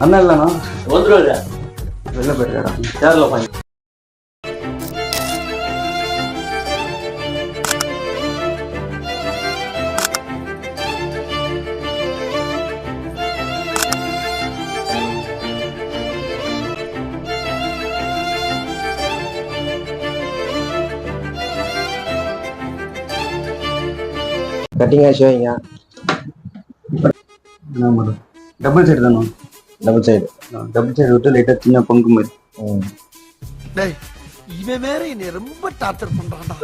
அண்ணா இல்லைண்ணா. வந்துருவாரு வெளில போயிருக்காடா சேர்ல உட்காந்து கட்டிங் ஆச்சு வைங்க என்ன மேடம் டபுள் சைடு தானே? டபுள் சைடு டபுள் சைடு விட்டு லைட்டாக சின்ன பங்கு மாதிரி. டேய் இவன் வேற என்னை ரொம்ப டார்ச்சர் பண்றான்டா.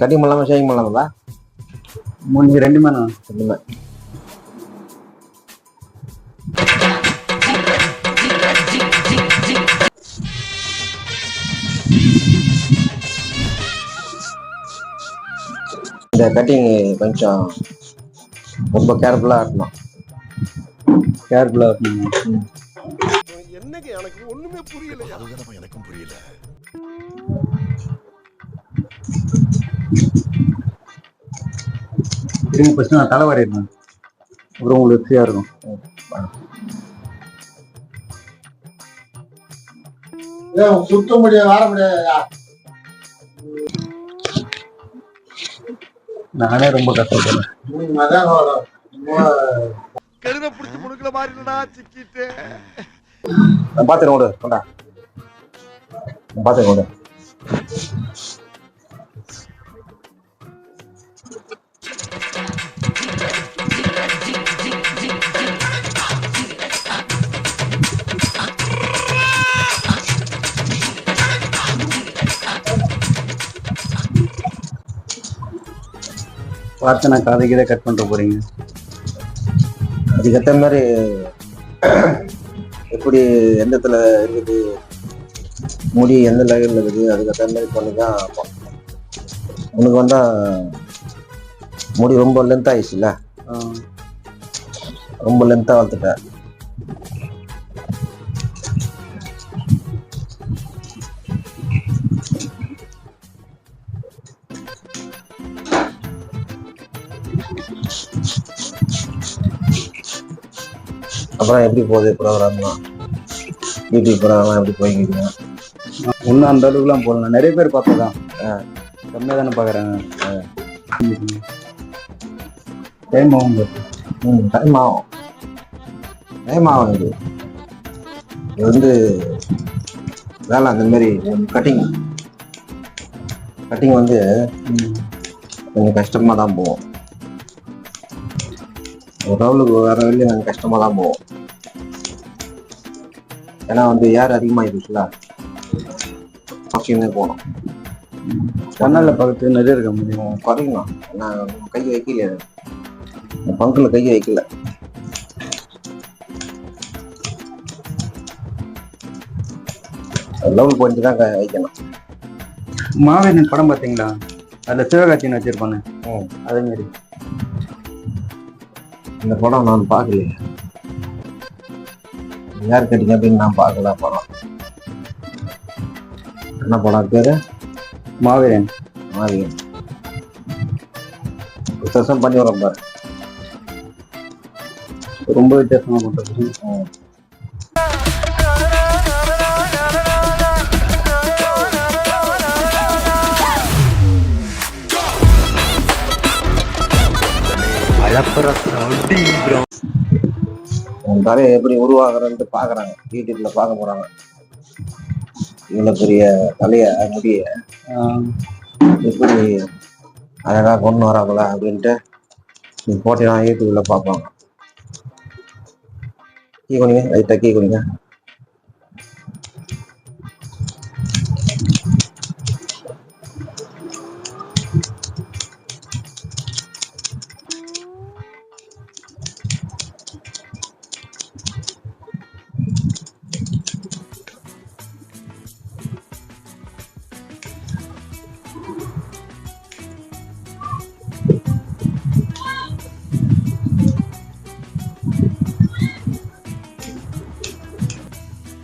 கட்டிங் பண்ணலாமா ஷேவிங் பண்ணலாமா மூணு ரெண்டுமே நான். ரெண்டுமே. இந்த கட்டிங் கொஞ்சம் ரொம்ப கேர்ஃபுல்லாக இருக்கணும். கேர்ஃபுல்லாக என்னங்க எனக்கு ஒண்ணுமே புரியலையா? அதுதான் எனக்கும் புரியல. இருங்க ஃபஸ்ட்டு நான் தலை வரையிறேன் அப்புறம் உங்களுக்கு ஃப்ரீயாக இருக்கும். சுத்த முடியாது வர முடியாது? நானே ரொம்ப கஷ்டப்படுறேன் கருணை பிடிச்சி முடுக்கல மாதிரி இல்லடா சிக்கிட்டு. நான் விடு கொண்டா. நான் பார்த்துருக்கேன் பார்த்து நான் காதை கீதை கட் பண்ணிட்டு போறீங்க. அதுக்கேற்ற மாதிரி எப்படி எந்த இடத்துல இருக்குது முடி எந்த லெவலில் இருக்குது அதுக்கேற்ற மாதிரி பண்ணி தான் பார்க்கணும். உனக்கு வந்தா முடி ரொம்ப லென்த் ஆயிடுச்சுல்ல? ரொம்ப லென்த்தாக வளர்த்துட்ட அப்புறம் எப்படி போகுது ப்ரோக்ராம்லாம் யூடியூப் ப்ரோக்ராம்லாம் எப்படி போய்க்கிறீங்க ஒன்றும் அந்த அளவுக்குலாம் போடல நிறைய பேர் பார்த்ததான். கம்மியாக தானே பார்க்குறாங்க. டைம் ஆகும். ம் டைம் ஆகும். டைம் ஆகும் இது இது வந்து வேலை அந்த மாதிரி கட்டிங் கட்டிங் வந்து. கொஞ்சம் கஷ்டமாக தான் போகும். ரவுலுக்கு வேற வெளியே கொஞ்சம் கஷ்டமாக தான் போகும். ஏன்னா வந்து ஏர் அதிகமாகிடுச்சுல அவசியமே போகணும். கண்ணால் பார்க்கறதுக்கு நிறைய இருக்க முடியும்? குறைக்கணும் நான் கை வைக்கல பங்கில் கை வைக்கல. லெவல் பாயிண்ட் தான் க- வைக்கணும். மாவீரன் படம் பார்த்தீங்களா? அதில் சிவகார்த்தியன் வச்சிருப்பானு. அதே மாதிரி. இந்த படம் நான் பார்க்கலையே. யார் கேட்டீங்க? அப்படின்னு நான் பார்க்கல படம். என்ன படம் பேரு? மாவீரன். மாரியன் விசேஷம் பண்ணி வரோம் பாரு. ரொம்ப வித்தியாசமாக பண்ணுறது ம். உன் தலையை எப்படி உருவாகுறன்ட்டு பாக்குறாங்க யூடியூப்ல பார்க்க போறாங்க. இவ்வளவு பெரிய தலைய முடிய. எப்படி அழகா கொண்டு வராங்களா அப்படின்ட்டு நீ போட்டினா யூடியூப்ல பார்ப்பாங்க. கீ கொடுங்க லைட்டா கீ கொடுங்க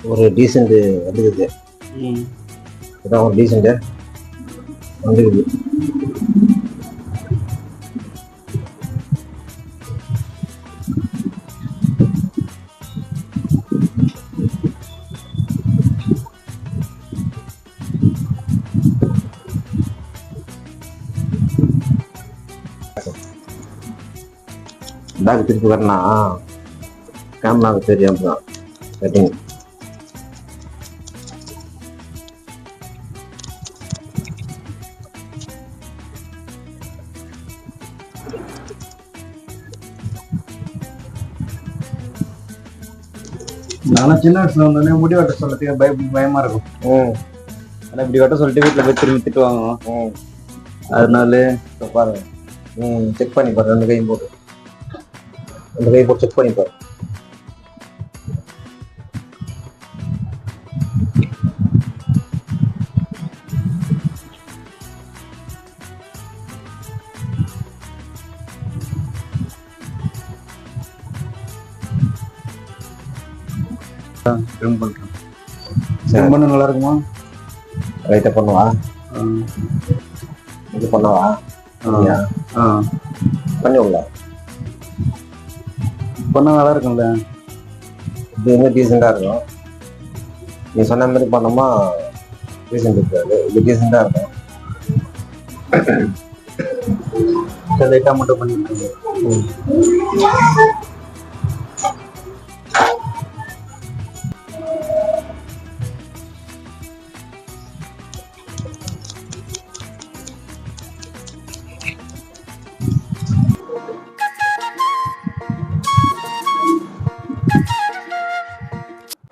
ஒரு டீசெண்ட் வந்துக்குது இதான் ஒரு டீசெண்ட்டு வந்துருக்குது. பேக் திருப்பி வரணும் கேமராவுக்கு தெரியும் தான். செட்டிங் நானும் சின்ன வயசுல வந்தோடனே முடி வெட்ட சொல்லத்துக்கு பய பயமா இருக்கும். ம். ஆனா இப்படி வெட்ட சொல்லிட்டு வீட்டுல போய் திரும்பி திட்டு வாங்குவோம். ம். அதனால பாருங்க. ம் செக் பண்ணி பாரு. ரெண்டு கையும் போட்டு. ரெண்டு கையும் போட்டு செக் பண்ணி பாரு. ட்ரிம் பண்றேன் ட்ரிம் பண்ண நல்லா இருக்குமா ரைட்டை பண்ணுவா. இது பண்ணவா? ஆ. ஆ. பண்ணி நல்லா இருக்கும்ல இது இன்னும் டீசெண்டாக இருக்கும். நீ சொன்ன மாதிரி பண்ணோமா? டீசெண்ட் இருக்காது. இது டீசெண்டாக இருக்கும். லைட்டா மட்டும் பண்ணிருக்கேன்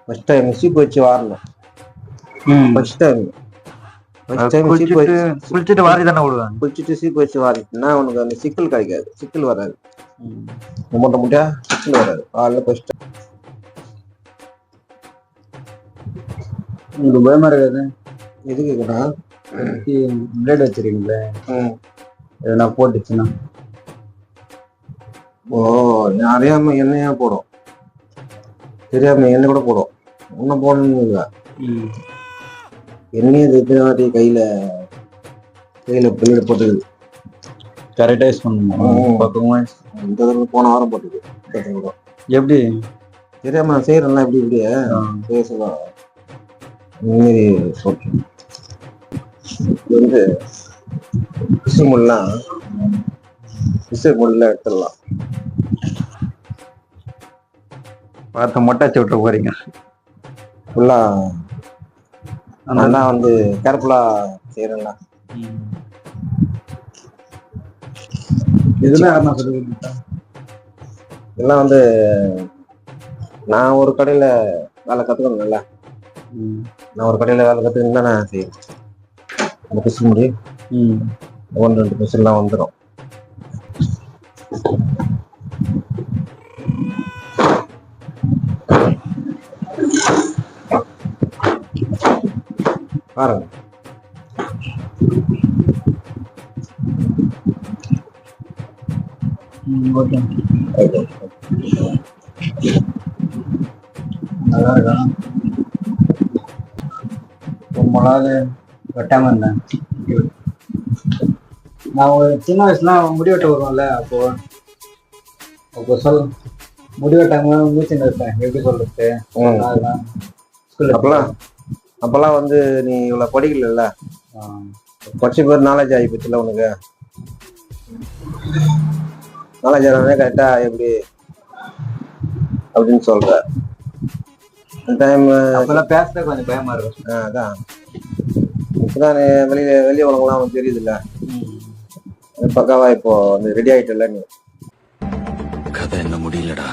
ஃபர்ஸ்ட் டைம் சீப்பு வச்சு வாரணும் ம். ஃபர்ஸ்ட் டைம் ஃபர்ஸ்ட் டைம் குளிச்சுட்டு வச்சு குளிச்சுட்டு வாரி தானே விடுவேன் குளிச்சுட்டு சீப்பு வச்சு வாரிட்டுனா உனக்கு அந்த சிக்கல் கிடைக்காது. சிக்கல் வராது. மூட்டை மூட்டையா சிக்கல் வராது. காலைல ஃபர்ஸ்ட் உங்களுக்கு பயமா இருக்காது எதுக்கு இருக்குன்னா பிளேட் வச்சிருக்கீங்களே. எதனா போட்டுச்சுன்னா? ஓ அறியாம எண்ணெயா போடும்? தெரியாம எண்ணெய் கூட போடும். இன்னும் போடணும் இல்லை. எண்ணெய் இது வாட்டி கையில கையில பிள்ளை போட்டுது கரெக்டா யூஸ் பண்ணணும்? ம். பக்கமா இந்த தடவை போன வாரம் போட்டுது. எப்படி? தெரியாம நான் செய்யறேன்ல இப்படி இப்படி செய்ய சொல்ல இது வந்து பிசு முல்லாம் எடுத்துடலாம். பார்த்து மொட்டாச்சு விட்டு போறீங்க. ஃபுல்லா நான் தான் வந்து கேர்ஃபுல்லா செய்யறேன்ல இதெல்லாம் யாருன்னா சொல்லி? இதெல்லாம் வந்து நான் ஒரு கடையில வேலை கத்துக்கணும்ல ம். நான் ஒரு கடையில வேலை கத்துக்கணும் தான் நான் செய்யறேன் அந்த பிசு. ஒன்று ரெண்டு பிசுலாம் வந்துடும் பாருங்க. நல்லா இருக்கா? வெட்டாம இருந்தேன். நான் ஒரு சின்ன வயசுல முடி வெட்ட வருவேன்ல அப்போ அப்போ சொல் முடி வெட்டாம மூச்சு நிறுத்தேன். எப்படி சொல்றது. அதெல்லாம் அப்பெல்லாம் வந்து நீ இவ்வளவு படிக்கல ஆ. படிச்ச பேர் நாலேஜ் ஆகி போச்சுல உனக்கு? நாலேஜ் ஆனே கரெக்டா எப்படி அப்படின்னு சொல்ற. டைம் அப்பெல்லாம் பேசவே கொஞ்சம் பயமா இருக்கும் அதான். இப்பதான் நீ வெளியில வெளிய உலகம்லாம் உனக்கு தெரியுதுல்ல? பக்காவா இப்போ ரெடி ஆயிட்டல நீ? கதை என்ன முடியலடா.